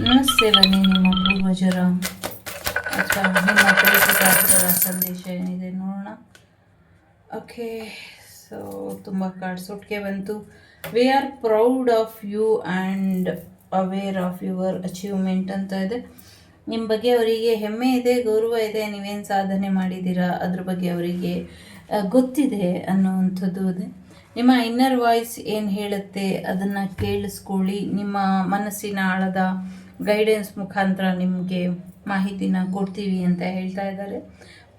ನಮಸ್ತೆ ಬನ್ನಿ ನಿಮ್ಮ ಪೂರ್ವಜರ ಅಥವಾ ನಿಮ್ಮ ಸಂದೇಶ ಏನಿದೆ ನೋಡೋಣ ಓಕೆ ಸೊ ತುಂಬ ಕಾರ್ಡ್ಸ್ ಬಂತು we are proud of you and aware of your achievement ಅಂತ ಇದೆ ನಿಮ್ಮ ಬಗ್ಗೆ ಅವರಿಗೆ ಹೆಮ್ಮೆ ಇದೆ ಗೌರವ ಇದೆ ನೀವೇನು ಸಾಧನೆ ಮಾಡಿದ್ದೀರಾ ಅದ್ರ ಬಗ್ಗೆ ಅವರಿಗೆ ಗೊತ್ತಿದೆ ಅನ್ನುವಂಥದ್ದು ಇದೆ ನಿಮ್ಮ ಇನ್ನರ್ ವಾಯ್ಸ್ ಏನು ಹೇಳುತ್ತೆ ಅದನ್ನು ಕೇಳಿಸ್ಕೊಳ್ಳಿ ನಿಮ್ಮ ಮನಸ್ಸಿನ ಆಳದ ಗೈಡೆನ್ಸ್ ಮುಖಾಂತರ ನಿಮಗೆ ಮಾಹಿತಿನ ಕೊಡ್ತೀವಿ ಅಂತ ಹೇಳ್ತಾ ಇದ್ದಾರೆ.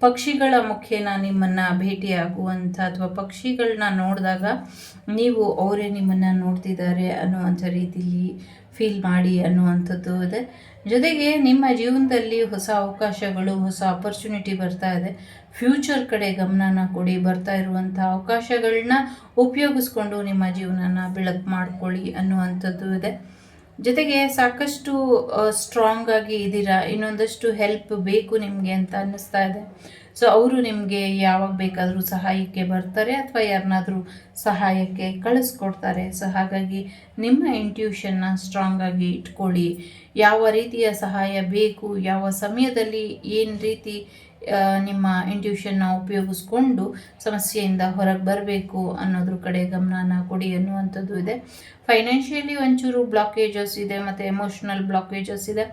ಪಕ್ಷಿಗಳ ಮುಖೇನ ನಿಮ್ಮನ್ನು ಭೇಟಿಯಾಗುವಂಥ ಅಥವಾ ಪಕ್ಷಿಗಳನ್ನ ನೋಡಿದಾಗ ನೀವು ಅವರೇ ನಿಮ್ಮನ್ನು ನೋಡ್ತಿದ್ದಾರೆ ಅನ್ನುವಂಥ ರೀತಿಲಿ ಫೀಲ್ ಮಾಡಿ ಅನ್ನುವಂಥದ್ದು ಇದೆ. ಜೊತೆಗೆ ನಿಮ್ಮ ಜೀವನದಲ್ಲಿ ಹೊಸ ಅವಕಾಶಗಳು, ಹೊಸ ಆಪರ್ಚುನಿಟಿ ಬರ್ತಾ ಇದೆ. ಫ್ಯೂಚರ್ ಕಡೆ ಗಮನನ ಕೊಡಿ, ಬರ್ತಾ ಇರುವಂಥ ಅವಕಾಶಗಳನ್ನ ಉಪಯೋಗಿಸ್ಕೊಂಡು ನಿಮ್ಮ ಜೀವನನ ಬೆಳಕು ಮಾಡ್ಕೊಳ್ಳಿ ಅನ್ನುವಂಥದ್ದು ಇದೆ. ಜೊತೆಗೆ ಸಾಕಷ್ಟು ಸ್ಟ್ರಾಂಗ್ ಆಗಿ ಇದ್ದೀರಾ? ಇನ್ನೊಂದಷ್ಟು ಹೆಲ್ಪ್ ಬೇಕು ನಿಮಗೆ ಅಂತ ಅನ್ನಿಸ್ತಾ ಇದೆ. ಸೊ ಅವರು ನಿಮಗೆ ಯಾವಾಗ ಬೇಕಾದರೂ ಸಹಾಯಕ್ಕೆ ಬರ್ತಾರೆ ಅಥವಾ ಯಾರನ್ನಾದರೂ ಸಹಾಯಕ್ಕೆ ಕಳಿಸ್ಕೊಡ್ತಾರೆ. ಸೊ ಹಾಗಾಗಿ ನಿಮ್ಮ ಇಂಟ್ಯೂಷನ್ನ ಸ್ಟ್ರಾಂಗ್ ಆಗಿ ಇಟ್ಕೊಳ್ಳಿ. ಯಾವ ರೀತಿಯ ಸಹಾಯ ಬೇಕು? ಯಾವ ಸಮಯದಲ್ಲಿ ಏನು ರೀತಿ ನಿಮ್ಮ ಇಂಟ್ಯೂಷನ್ನ ಉಪಯೋಗಿಸ್ಕೊಂಡು ಸಮಸ್ಯೆಯಿಂದ ಹೊರಗೆ ಬರಬೇಕು ಅನ್ನೋದ್ರ ಕಡೆ ಗಮನನ ಕೊಡಿ ಅನ್ನುವಂಥದ್ದು ಇದೆ. ಫೈನಾನ್ಷಿಯಲಿ ಒಂಚೂರು ಬ್ಲಾಕೇಜಸ್ ಇದೆ, ಮತ್ತು ಎಮೋಷ್ನಲ್ ಬ್ಲಾಕೇಜಸ್ ಇದೆ.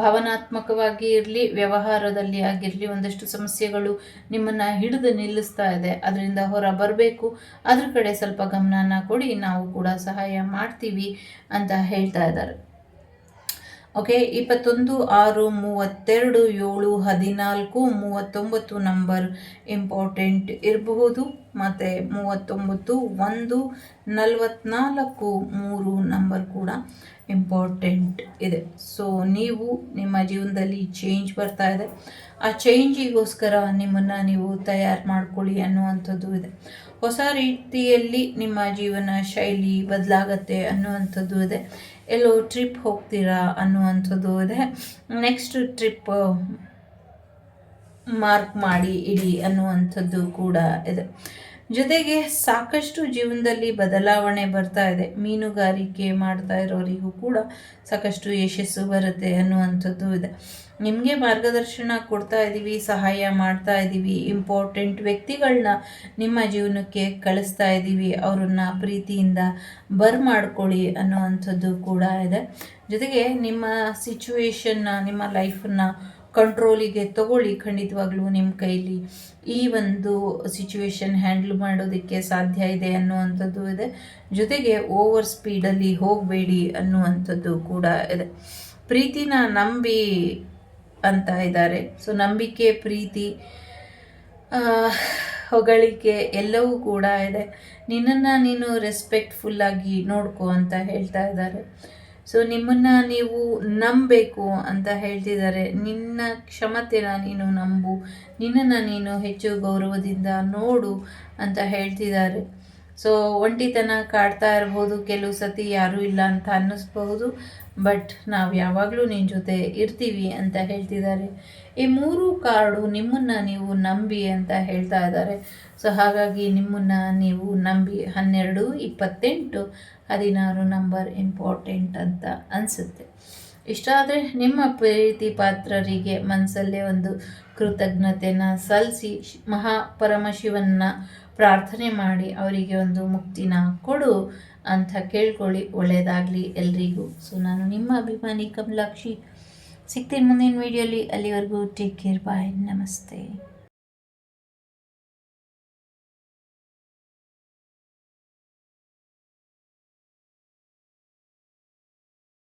ಭಾವನಾತ್ಮಕವಾಗಿ ಇರಲಿ, ವ್ಯವಹಾರದಲ್ಲಿ ಆಗಿರಲಿ ಒಂದಷ್ಟು ಸಮಸ್ಯೆಗಳು ನಿಮ್ಮನ್ನು ಹಿಡಿದು ನಿಲ್ಲಿಸ್ತಾ ಇದೆ. ಅದರಿಂದ ಹೊರ ಬರಬೇಕು. ಅದ್ರ ಕಡೆ ಸ್ವಲ್ಪ ಗಮನನ ಕೊಡಿ, ನಾವು ಕೂಡ ಸಹಾಯ ಮಾಡ್ತೀವಿ ಅಂತ ಹೇಳ್ತಾ ಇದ್ದಾರೆ. ಓಕೆ, ಇಪ್ಪತ್ತೊಂದು, ಆರು, ಮೂವತ್ತೆರಡು, ಏಳು, ಹದಿನಾಲ್ಕು, ಮೂವತ್ತೊಂಬತ್ತು ನಂಬರ್ ಇಂಪಾರ್ಟೆಂಟ್ ಇರಬಹುದು. ಮತ್ತು ಮೂವತ್ತೊಂಬತ್ತು, ಒಂದು, ನಲವತ್ನಾಲ್ಕು, ಮೂರು ನಂಬರ್ ಕೂಡ ಇಂಪಾರ್ಟೆಂಟ್ ಇದೆ. ಸೊ ನೀವು ನಿಮ್ಮ ಜೀವನದಲ್ಲಿ ಚೇಂಜ್ ಬರ್ತಾ ಇದೆ. ಆ ಚೇಂಜಿಗೋಸ್ಕರ ನಿಮ್ಮನ್ನು ನೀವು ತಯಾರು ಮಾಡ್ಕೊಳ್ಳಿ ಅನ್ನುವಂಥದ್ದು ಇದೆ. ಹೊಸ ರೀತಿಯಲ್ಲಿ ನಿಮ್ಮ ಜೀವನ ಶೈಲಿ ಬದಲಾಗತ್ತೆ ಅನ್ನುವಂಥದ್ದು ಇದೆ. ಎಲ್ಲೋ ಟ್ರಿಪ್ ಹೋಗ್ತೀರಾ ಅನ್ನುವಂಥದ್ದು ಇದೆ. ನೆಕ್ಸ್ಟ್ ಟ್ರಿಪ್ ಮಾರ್ಕ್ ಮಾಡಿ ಇಡಿ ಅನ್ನುವಂಥದ್ದು ಕೂಡ ಇದೆ. ಜೊತೆಗೆ ಸಾಕಷ್ಟು ಜೀವನದಲ್ಲಿ ಬದಲಾವಣೆ ಬರ್ತಾ ಇದೆ. ಮೀನುಗಾರಿಕೆ ಮಾಡ್ತಾ ಇರೋರಿಗೂ ಕೂಡ ಸಾಕಷ್ಟು ಯಶಸ್ಸು ಬರುತ್ತೆ ಅನ್ನುವಂಥದ್ದು ಇದೆ. ನಿಮಗೆ ಮಾರ್ಗದರ್ಶನ ಕೊಡ್ತಾ ಇದ್ದೀವಿ ಸಹಾಯ ಮಾಡ್ತಾ ಇದ್ದೀವಿ ಇಂಪಾರ್ಟೆಂಟ್ ವ್ಯಕ್ತಿಗಳನ್ನ ನಿಮ್ಮ ಜೀವನಕ್ಕೆ ಕಳಿಸ್ತಾ ಇದ್ದೀವಿ ಅವರನ್ನು ಪ್ರೀತಿಯಿಂದ ಬರ್ ಮಾಡ್ಕೊಳ್ಳಿ ಅನ್ನುವಂಥದ್ದು ಕೂಡ ಇದೆ. ಜೊತೆಗೆ ನಿಮ್ಮ ಸಿಚುವೇಶನ್ನ ನಿಮ್ಮ ಲೈಫನ್ನು ಕಂಟ್ರೋಲಿಗೆ ತಗೊಳ್ಳಿ ಖಂಡಿತವಾಗ್ಲೂ ನಿಮ್ಮ ಕೈಲಿ. ಈ ಒಂದು ಸಿಚುವೇಶನ್ ಹ್ಯಾಂಡಲ್ ಮಾಡೋದಕ್ಕೆ ಸಾಧ್ಯ ಇದೆ ಅನ್ನುವಂಥದ್ದು ಇದೆ. ಜೊತೆಗೆ ಓವರ್ ಸ್ಪೀಡಲ್ಲಿ ಹೋಗಬೇಡಿ ಅನ್ನುವಂಥದ್ದು ಕೂಡ ಇದೆ. ಪ್ರೀತಿನ ನಂಬಿ ಅಂತ ಇದ್ದಾರೆ. ಸೊ ನಂಬಿಕೆ, ಪ್ರೀತಿ ಹೊಗಳಿಕೆ ಎಲ್ಲವೂ ಕೂಡ ಇದೆ. ನಿನ್ನನ್ನು ನೀನು ರೆಸ್ಪೆಕ್ಟ್ಫುಲ್ಲಾಗಿ ನೋಡ್ಕೋ ಅಂತ ಹೇಳ್ತಾ ಇದ್ದಾರೆ. ಸೊ ನಿಮ್ಮನ್ನು ನೀವು ನಂಬಬೇಕು ಅಂತ ಹೇಳ್ತಿದ್ದಾರೆ. ನಿನ್ನ ಕ್ಷಮತೆನ ನೀನು ನಂಬು. ನಿನ್ನನ್ನು ನೀನು ಹೆಚ್ಚು ಗೌರವದಿಂದ ನೋಡು ಅಂತ ಹೇಳ್ತಿದ್ದಾರೆ. ಸೊ ಒಂಟಿತನ ಕಾಡ್ತಾ ಇರ್ಬೋದು, ಕೆಲವು ಸತಿ ಯಾರೂ ಇಲ್ಲ ಅಂತ ಅನ್ನಿಸ್ಬಹುದು ಬಟ್ ನಾವು ಯಾವಾಗಲೂ ನಿನ್ನ ಜೊತೆ ಇರ್ತೀವಿ ಅಂತ ಹೇಳ್ತಿದ್ದಾರೆ. ಈ ಮೂರು ಕಾರ್ಡು ನಿಮ್ಮನ್ನು ನೀವು ನಂಬಿ ಅಂತ ಹೇಳ್ತಾ ಇದ್ದಾರೆ. ಸೊ ಹಾಗಾಗಿ ನಿಮ್ಮನ್ನು ನೀವು ನಂಬಿ ಹನ್ನೆರಡು, ಇಪ್ಪತ್ತೆಂಟು, ಹದಿನಾರು ನಂಬರ್ ಇಂಪಾರ್ಟೆಂಟ್ ಅಂತ ಅನಿಸುತ್ತೆ. ಇಷ್ಟ ಆದರೆ ನಿಮ್ಮ ಪ್ರೀತಿ ಪಾತ್ರರಿಗೆ ಮನಸ್ಸಲ್ಲೇ ಒಂದು ಕೃತಜ್ಞತೆನ ಸಲ್ಲಿಸಿ ಮಹಾಪರಮಶಿವನ್ನ ಮಹಾ ಪರಮಶಿವನ್ನ ಪ್ರಾರ್ಥನೆ ಮಾಡಿ ಅವರಿಗೆ ಒಂದು ಮುಕ್ತಿನ ಕೊಡು ಅಂತ ಕೇಳ್ಕೊಳ್ಳಿ. ಒಳ್ಳೆಯದಾಗಲಿ ಎಲ್ರಿಗೂ. ಸೊ ನಾನು ನಿಮ್ಮ ಅಭಿಮಾನಿ ಕಮಲಾಕ್ಷಿ. ಸಿಗ್ತೀನಿ ಮುಂದಿನ ವೀಡಿಯೋಲಿ ಅಲ್ಲಿವರೆಗೂ ಟೇಕ್ ಕೇರ್ ಬಾಯ್ ನಮಸ್ತೆ.